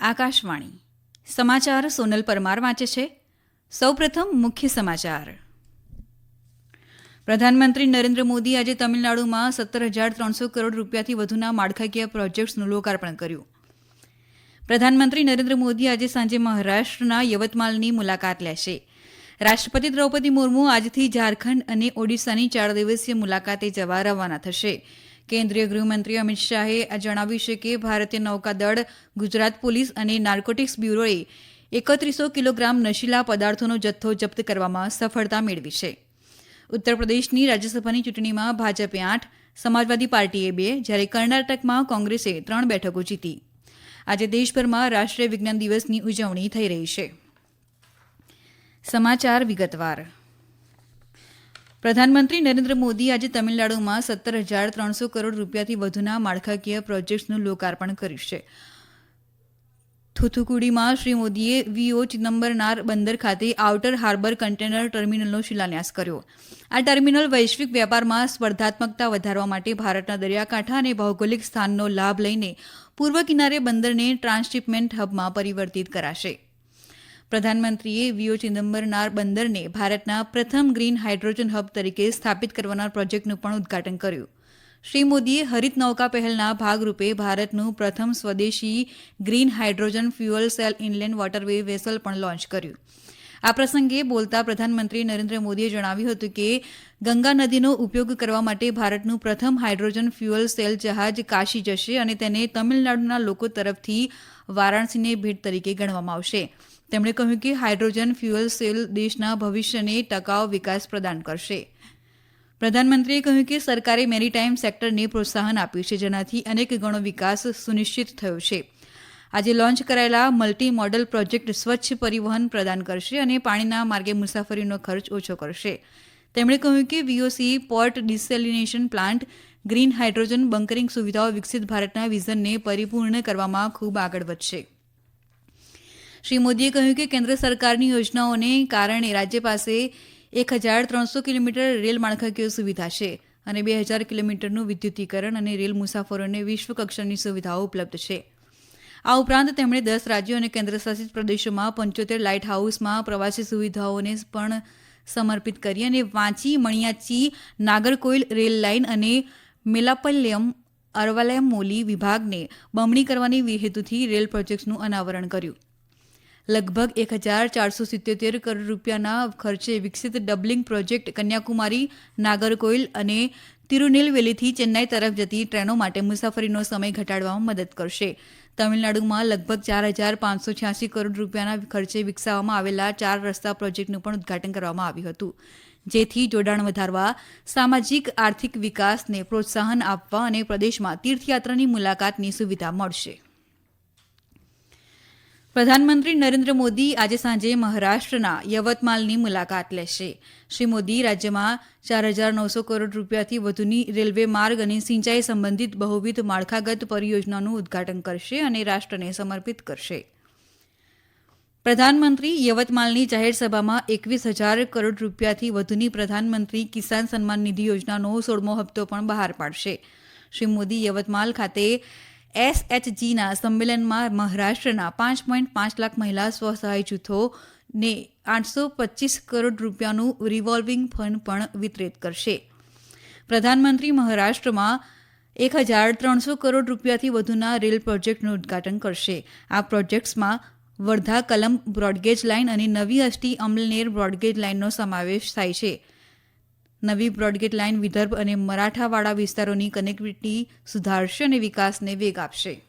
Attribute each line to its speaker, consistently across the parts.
Speaker 1: આકાશવાણી. સમાચાર સોનલ પરમાર વાંચે છે. સૌપ્રથમ મુખ્ય સમાચાર. પ્રધાનમંત્રી નરેન્દ્ર મોદી આજે તમિલનાડુમાં સત્તર હજાર ત્રણસો કરોડ રૂપિયાથી વધુના માળખાકીય પ્રોજેક્ટ્સનું લોકાર્પણ કર્યું. પ્રધાનમંત્રી નરેન્દ્ર મોદી આજે સાંજે મહારાષ્ટ્રના યવતમાલની મુલાકાત લેશે. રાષ્ટ્રપતિ દ્રૌપદી મુર્મુ આજથી ઝારખંડ અને ઓડિશાની ચાર દિવસીય મુલાકાતે જવા રવાના થશે. કેન્દ્રીય ગૃહમંત્રી અમિત શાહે જણાવ્યું છે કે ભારતીય નૌકાદળ ગુજરાત પોલીસ અને નાર્કોટિક્સ બ્યુરોએ એકત્રીસો કિલોગ્રામ નશીલા પદાર્થોનો જથ્થો જપ્ત કરવામાં સફળતા મેળવી છે. ઉત્તર પ્રદેશની રાજ્યસભાની ચૂંટણીમાં ભાજપે આઠ, સમાજવાદી પાર્ટીએ બે, જ્યારે કર્ણાટકમાં કોંગ્રેસે ત્રણ બેઠકો જીતી. આજે દેશભરમાં રાષ્ટ્રીય વિજ્ઞાન દિવસની ઉજવણી થઈ રહી છે. સમાચાર વિગતવાર. પ્રધાનમંત્રી નરેન્દ્ર મોદી આજે તમિલનાડુમાં સત્તર હજાર ત્રણસો કરોડ રૂપિયાથી વધુના માળખાકીય પ્રોજેક્ટ્સનું લોકાર્પણ કરશે થુથુકુડીમાં શ્રી મોદીએ વીઓ ચિદમ્બરનાર બંદર ખાતે આઉટર હાર્બર કન્ટેનર ટર્મિનલનો શિલાન્યાસ કર્યો. આ ટર્મિનલ વૈશ્વિક વેપારમાં સ્પર્ધાત્મકતા વધારવા માટે ભારતના દરિયાકાંઠા અને ભૌગોલિક સ્થાનનો લાભ લઈને પૂર્વ કિનારે બંદરને ટ્રાન્સશિપમેન્ટ હબમાં પરિવર્તિત કરાશે. પ્રધાનમંત્રીએ વીઓ ચિદમ્બરનાર બંદરને ભારતના પ્રથમ ગ્રીન હાઇડ્રોજન હબ તરીકે સ્થાપિત કરવાના પ્રોજેક્ટનું પણ ઉદઘાટન કર્યું. શ્રી મોદીએ હરિત નૌકા પહેલના ભાગરૂપે ભારતનું પ્રથમ સ્વદેશી green hydrogen fuel cell inland waterway vessel પણ લોન્ચ કર્યું. આ પ્રસંગે બોલતા પ્રધાનમંત્રી નરેન્દ્ર મોદીએ જણાવ્યું હતું કે, ગંગા નદીનો ઉપયોગ કરવા માટે ભારતનું પ્રથમ હાઇડ્રોજન ફ્યુઅલ સેલ જહાજ કાશી જશે અને તેને તમિલનાડુના લોકો તરફથી વારાણસીને ભેટ તરીકે ગણવામાં આવશે. તેમણે કહ્યું કે હાઇડ્રોજન ફ્યુઅલ સેલ દેશના ભવિષ્યને ટકાઉ વિકાસ પ્રદાન કરશે. પ્રધાનમંત્રીએ કહ્યું કે સરકારે મેરીટાઈમ સેક્ટરને પ્રોત્સાહન આપ્યું છે, જેનાથી અનેક ગણો વિકાસ સુનિશ્ચિત થયો છે. આજે લોન્ચ કરાયેલા મલ્ટી મોડલ પ્રોજેક્ટ સ્વચ્છ પરિવહન પ્રદાન કરશે અને પાણીના માર્ગે મુસાફરીનો ખર્ચ ઓછો કરશે. તેમણે કહ્યું કે VOC port desalination plant, green hydrogen bunkering સુવિધાઓ વિકસિત ભારતના વિઝનને પરિપૂર્ણ કરવામાં ખૂબ આગળ વધશે. શ્રી મોદીએ કહ્યું કે કેન્દ્ર સરકારની યોજનાઓને કારણે રાજ્ય પાસે એક હજાર ત્રણસો કિલોમીટર રેલ માળખાકીય સુવિધા છે અને બે હજાર કિલોમીટરનું વિદ્યુતીકરણ અને રેલ મુસાફરોને વિશ્વકક્ષાની સુવિધાઓ ઉપલબ્ધ છે. આ ઉપરાંત તેમણે દસ રાજ્યો અને કેન્દ્રશાસિત પ્રદેશોમાં પંચોતેર લાઇટ હાઉસમાં પ્રવાસી સુવિધાઓને પણ સમર્પિત કરી અને વાંચી, મણિયાચી, નાગરકોઇલ રેલ લાઇન અને મેલાપલ્યમ અરવાલયમ મોલી વિભાગને બમણી કરવાની હેતુથી રેલ પ્રોજેક્ટ્સનું અનાવરણ કર્યું. લગભગ એક હજાર ચારસો સિત્યોતેર કરોડ રૂપિયાના ખર્ચે વિકસિત ડબલિંગ પ્રોજેક્ટ કન્યાકુમારી, નાગરકોઇલ અને તિરુનેલવેલીથી ચેન્નાઈ તરફ જતી ટ્રેનો માટે મુસાફરીનો સમય ઘટાડવામાં મદદ કરશે. તમિલનાડુમાં લગભગ ચાર હજાર પાંચસો છ્યાસી કરોડ રૂપિયાના ખર્ચે વિકસાવવામાં આવેલા ચાર રસ્તા પ્રોજેક્ટનું પણ ઉદઘાટન કરવામાં આવ્યું હતું. જેથી જોડાણ વધારવા, સામાજિક આર્થિક વિકાસને પ્રોત્સાહન આપવા અને પ્રદેશમાં તીર્થયાત્રાની મુલાકાતની સુવિધા મળશે. પ્રધાનમંત્રી નરેન્દ્ર મોદી આજે સાંજે મહારાષ્ટ્રના યવતમાલની મુલાકાત લેશે. શ્રી મોદી રાજ્યમાં ચાર હજાર નવસો કરોડ રૂપિયાથી વધુની રેલવે માર્ગ અને સિંચાઈ સંબંધિત બહુવિધ માળખાગત પરિયોજનાનું ઉદઘાટન કરશે અને રાષ્ટ્રને સમર્પિત કરશે. પ્રધાનમંત્રી યવતમાલની જાહેર સભામાં એકવીસ હજાર કરોડ રૂપિયાથી વધુની પ્રધાનમંત્રી કિસાન સન્માન નિધિ યોજનાનો સોળમો હપ્તો પણ બહાર પાડશે. શ્રી મોદી યવતમાલ ખાતે એસએચજીના સંમેલનમાં મહારાષ્ટ્રના પાંચ પોઈન્ટ પાંચ લાખ મહિલા સ્વસહાય જૂથોને આઠસો પચીસ કરોડ રૂપિયાનું રિવોલ્વિંગ ફંડ પણ વિતરિત કરશે. પ્રધાનમંત્રી મહારાષ્ટ્રમાં એક હજાર ત્રણસો કરોડ રૂપિયાથી વધુના રેલ પ્રોજેક્ટનું ઉદઘાટન કરશે. આ પ્રોજેક્ટ્સમાં વર્ધા કલમ બ્રોડગેજ લાઇન અને નવી અષ્ટી અમલનેર બ્રોડગેજ લાઇનનો સમાવેશ થાય છે. નવી બ્રોડગેજ લાઇન વિદર્ભ અને મરાઠાવાડા વિસ્તારોની કનેક્ટિવિટી સુધારશે અને વિકાસને વેગ આપશે.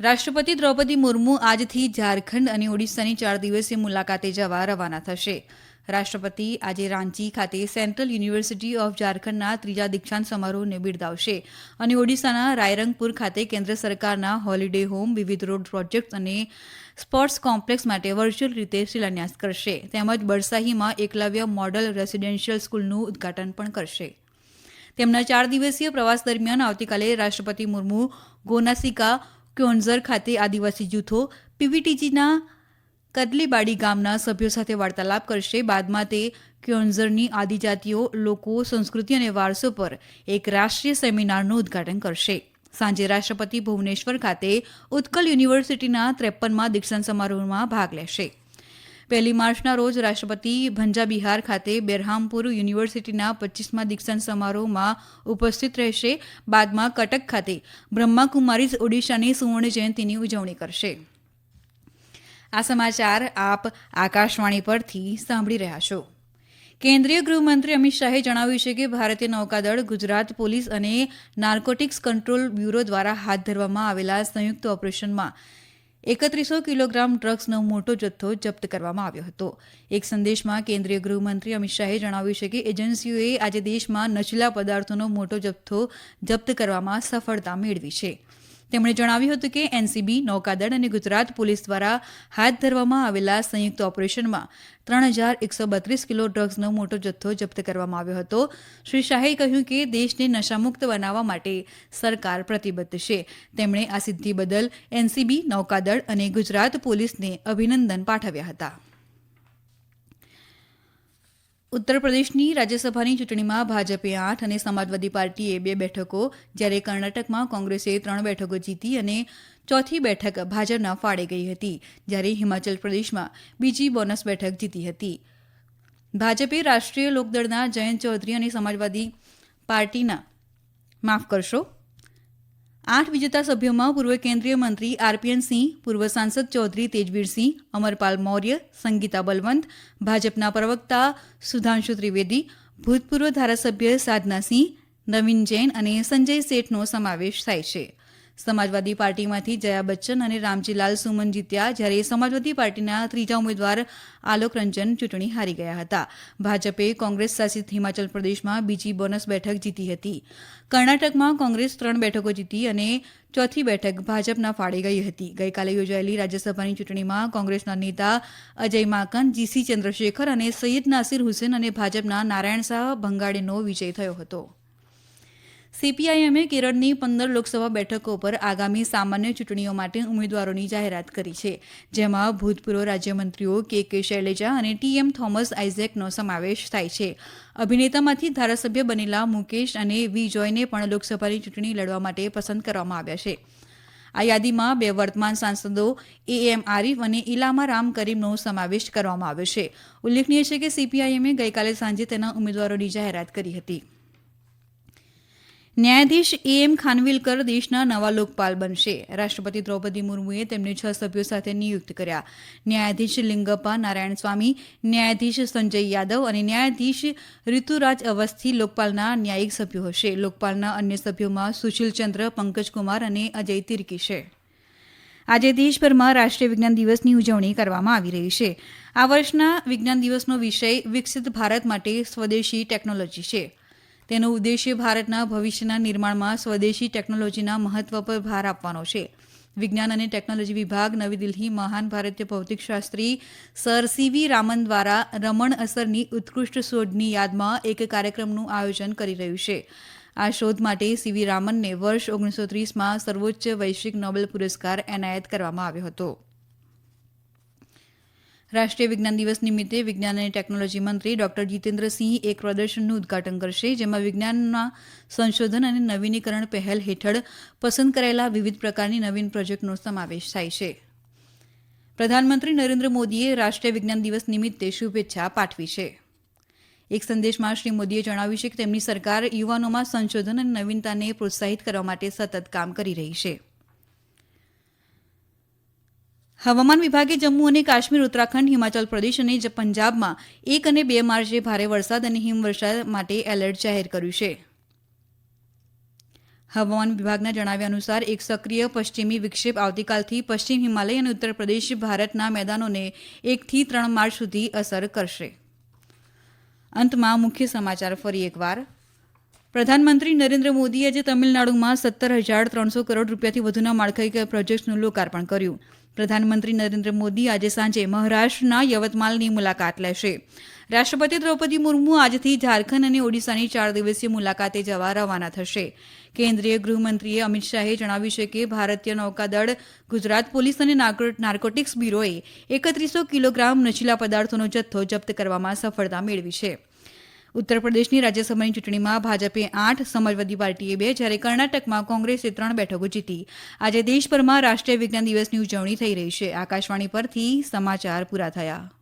Speaker 1: રાષ્ટ્રપતિ દ્રૌપદી મુર્મુ આજથી ઝારખંડ અને ઓડિશાની ચાર દિવસીય મુલાકાતે જવા રવાના થશે. રાષ્ટ્રપતિ આજે રાંચી ખાતે સેન્ટ્રલ યુનિવર્સિટી ઓફ ઝારખંડના ત્રીજા દીક્ષાંત સમારોહને બિરદાવશે. અને ઓડિશાના રાયરંગપુર ખાતે કેન્દ્ર સરકારના હોલિડે હોમ, વિવિધ રોડ પ્રોજેક્ટ્સ અને સ્પોર્ટ્સ કોમ્પ્લેક્સ માટે વર્ચ્યુઅલ રીતે શિલાન્યાસ કરશે. તેમજ બરસાહીમાં એકલવ્ય મોડલ રેસિડેન્શિયલ સ્કૂલનું ઉદઘાટન પણ કરશે. તેમના ચાર દિવસીય પ્રવાસ દરમિયાન આવતીકાલે રાષ્ટ્રપતિ મુર્મુ ગોનાસિકા ક્યોન્ઝર ખાતે આદિવાસી જૂથો પીવીટીજીના કદલીબાડી ગામના સભ્યો સાથે વાર્તાલાપ કરશે. બાદમાં તે ક્યોન્ઝરની આદિજાતિઓ, લોકો, સંસ્કૃતિ અને વારસો પર એક રાષ્ટ્રીય સેમિનારનું ઉદઘાટન કરશે. સાંજે રાષ્ટ્રપતિ ભુવનેશ્વર ખાતે ઉત્કલ યુનિવર્સિટીના ત્રેપનમાં દીક્ષાંત સમારોહમાં ભાગ લેશે. પહેલી માર્ચના રોજ રાષ્ટ્રપતિ ભંજા બિહાર ખાતે બેરહામપુર યુનિવર્સિટીના પચીસમાં દીક્ષાંત સમારોહમાં ઉપસ્થિત રહેશે. બાદમાં કટક ખાતે બ્રહ્માકુમારીઝ ઓડિશાની સુવર્ણ જયંતિની ઉજવણી કરશે. આ સમાચાર આપ આકાશવાણી પરથી સાંભળી રહ્યા છો. કેન્દ્રીય ગૃહમંત્રી અમિત શાહે જણાવ્યું છે કે ભારતીય નૌકાદળ, ગુજરાત પોલીસ અને નાર્કોટિક્સ કંટ્રોલ બ્યુરો દ્વારા હાથ ધરવામાં આવેલા સંયુક્ત ઓપરેશનમાં એકત્રીસો કિલોગ્રામ ડ્રગ્સનો મોટો જથ્થો જપ્ત કરવામાં આવ્યો હતો. એક સંદેશમાં કેન્દ્રીય ગૃહમંત્રી અમિત શાહે જણાવ્યું છે કે એજન્સીઓએ આજે દેશમાં નશીલા પદાર્થોનો મોટો જથ્થો જપ્ત કરવામાં સફળતા મેળવી છે. તેમણે જણાવ્યું હતું કે એનસીબી, નૌકાદળ અને ગુજરાત પોલીસ દ્વારા હાથ ધરવામાં આવેલા સંયુક્ત ઓપરેશનમાં ત્રણ હજાર એકસો બત્રીસ કિલો ડ્રગ્સનો મોટો જથ્થો જપ્ત કરવામાં આવ્યો હતો. શ્રી શાહે કહ્યું કે દેશને નશામુક્ત બનાવવા માટે સરકાર પ્રતિબદ્ધ છે. તેમણે આ સિદ્ધિ બદલ એનસીબી, નૌકાદળ અને ગુજરાત પોલીસને અભિનંદન પાઠવ્યા હતા. ઉત્તર પ્રદેશની રાજ્યસભાની ચૂંટણીમાં ભાજપે આઠ અને સમાજવાદી પાર્ટીએ બે બેઠકો, જ્યારે કર્ણાટકમાં કોંગ્રેસે ત્રણ બેઠકો જીતી અને ચોથી બેઠક ભાજપના ફાળે ગઈ હતી, જ્યારે હિમાચલ પ્રદેશમાં બીજી બોનસ બેઠક જીતી હતી. ભાજપે રાષ્ટ્રીય લોકદળના જયંત ચૌધરી અને સમાજવાદી પાર્ટીના, માફ કરશો આઠ વિજેતા સભ્યોમાં પૂર્વ કેન્દ્રીય મંત્રી આરપીએન સિંહ, પૂર્વ સાંસદ ચૌધરી તેજવીરસિંહ અમરપાલ મૌર્ય, સંગીતા બલવંત, ભાજપના પ્રવક્તા સુધાંશુ ત્રિવેદી, ભૂતપૂર્વ ધારાસભ્ય સાધના સિંહ, નવીન જૈન અને સંજય શેઠનો સમાવેશ થાય છે. સમાજવાદી પાર્ટીમાંથી જયા બચ્ચન અને રામજીલાલ સુમન જીત્યા જ્યારે સમાજવાદી પાર્ટીના ત્રીજા ઉમેદવાર આલોક રંજન ચૂંટણી હારી ગયા હતા. ભાજપે કોંગ્રેસ શાસિત હિમાચલ પ્રદેશમાં બીજી બોનસ બેઠક જીતી હતી. કર્ણાટકમાં કોંગ્રેસ ત્રણ બેઠકો જીતી અને ચોથી બેઠક ભાજપના ફાળે ગઈ હતી. ગઈકાલે યોજાયેલી રાજ્યસભાની ચૂંટણીમાં કોંગ્રેસના નેતા અજય માકન જીસી ચંદ્રશેખર અને સૈયદ નાસિર હુસેન અને ભાજપના નારાયણ શાહ ભંગાડેનો વિજય થયો હતો. સીપીઆઈએમે કેરળની પંદર લોકસભા બેઠકો પર આગામી સામાન્ય ચૂંટણીઓ માટે ઉમેદવારોની જાહેરાત કરી છે, જેમાં ભૂતપૂર્વ રાજ્યમંત્રીઓ કે કે શૈલેજા અને ટીએમ થોમસ આઇઝેકનો સમાવેશ થાય છે. અભિનેતામાંથી ધારાસભ્ય બનેલા મુકેશ અને વી જોયને પણ લોકસભાની ચૂંટણી લડવા માટે પસંદ કરવામાં આવ્યા છે. આ યાદીમાં બે વર્તમાન સાંસદો એ એમ આરીફ અને ઇલામા રામ કરીમનો સમાવેશ કરવામાં આવ્યો છે. ઉલ્લેખનીય છે કે સીપીઆઈએમે ગઈકાલે સાંજે તેના ઉમેદવારોની જાહેરાત કરી હતી. ન્યાયાધીશ એ એમ ખાનવિલકર દેશના નવા લોકપાલ બનશે. રાષ્ટ્રપતિ દ્રૌપદી મુર્મુએ તેમને છ સભ્યો સાથે નિયુક્ત કર્યા. ન્યાયાધીશ લિંગપ્પા નારાયણ સ્વામી, ન્યાયાધીશ સંજય યાદવ અને ન્યાયાધીશ ઋતુરાજ અવસ્થી લોકપાલના ન્યાયિક સભ્યો હશે. લોકપાલના અન્ય સભ્યોમાં સુશીલચંદ્ર પંકજકુમાર અને અજય તિર્કી છે. આજે દેશભરમાં રાષ્ટ્રીય વિજ્ઞાન દિવસની ઉજવણી કરવામાં આવી રહી છે. આ વર્ષના વિજ્ઞાન દિવસનો વિષય વિકસિત ભારત માટે સ્વદેશી ટેકનોલોજી છે. તેનો ઉદ્દેશ્ય ભારતના ભવિષ્યના નિર્માણમાં સ્વદેશી ટેકનોલોજીના મહત્વ પર ભાર આપવાનો છે. વિજ્ઞાન અને ટેકનોલોજી વિભાગ નવી દિલ્હી મહાન ભારતીય ભૌતિકશાસ્ત્રી સર સીવી રામન દ્વારા રમણ અસરની ઉત્કૃષ્ટ શોધની યાદમાં એક કાર્યક્રમનું આયોજન કરી રહ્યું છે. આ શોધ માટે સીવી રામનને વર્ષ ઓગણીસો ત્રીસમાં સર્વોચ્ચ વૈશ્વિક નોબેલ પુરસ્કાર એનાયત કરવામાં આવ્યો હતો. રાષ્ટ્રીય વિજ્ઞાન દિવસ નિમિત્તે વિજ્ઞાન અને ટેકનોલોજી મંત્રી ડોક્ટર જીતેન્દ્રસિંહ એક પ્રદર્શનનું ઉદઘાટન કરશે, જેમાં વિજ્ઞાનના સંશોધન અને નવીનીકરણ પહેલ હેઠળ પસંદ કરાયેલા વિવિધ પ્રકારની નવીન પ્રોજેક્ટનો સમાવેશ થાય છે. પ્રધાનમંત્રી નરેન્દ્ર મોદીએ રાષ્ટ્રીય વિજ્ઞાન દિવસ નિમિત્તે શુભેચ્છા પાઠવી છે. એક સંદેશમાં શ્રી મોદીએ જણાવ્યું છે કે તેમની સરકાર યુવાનોમાં સંશોધન અને નવીનતાને પ્રોત્સાહિત કરવા માટે સતત કામ કરી રહી છે. હવામાન વિભાગે જમ્મુ અને કાશ્મીર, ઉત્તરાખંડ, હિમાચલ પ્રદેશ અને પંજાબમાં એક અને બે માર્ચે ભારે વરસાદ અને હિમવર્ષા માટે એલર્ટ જાહેર કર્યું છે. હવામાન વિભાગના જણાવ્યા અનુસાર એક સક્રિય પશ્ચિમી વિક્ષેપ આવતીકાલથી પશ્ચિમ હિમાલય અને ઉત્તર પ્રદેશ ભારતના મેદાનોને એકથી ત્રણ માર્ચ સુધી અસર કરશે. અંતમાં મુખ્ય સમાચાર ફરી એકવાર. પ્રધાનમંત્રી નરેન્દ્ર મોદીએ આજે તમિલનાડુમાં સત્તર હજાર ત્રણસો કરોડ રૂપિયાથી વધુના માળખાકીય પ્રોજેક્ટ્સનું લોકાર્પણ કર્યું. પ્રધાનમંત્રી નરેન્દ્ર મોદી આજે સાંજે મહારાષ્ટ્રના યવતમાલની મુલાકાત લેશે. રાષ્ટ્રપતિ દ્રૌપદી મુર્મુ આજથી ઝારખંડ અને ઓડિશાની ચાર દિવસીય મુલાકાતે જવા રવાના થશે. કેન્દ્રીય ગૃહમંત્રીએ અમિત શાહે જણાવ્યું છે કે ભારતીય નૌકાદળ, ગુજરાત પોલીસ અને નાર્કોટિક્સ બ્યુરોએ એકત્રીસો કિલોગ્રામ નશીલા પદાર્થોનો જથ્થો જપ્ત કરવામાં સફળતા મેળવી છે. ઉત્તર પ્રદેશની રાજ્યસભાની ચૂંટણીમાં ભાજપે આઠ સમાજવાદી પાર્ટીએ બે, જ્યારે કર્ણાટકમાં કોંગ્રેસે ત્રણ બેઠકો જીતી. આજે દેશભરમાં રાષ્ટ્રીય વિજ્ઞાન દિવસની ઉજવણી થઈ રહી છે. આકાશવાણી પરથી સમાચાર પૂરા થયા.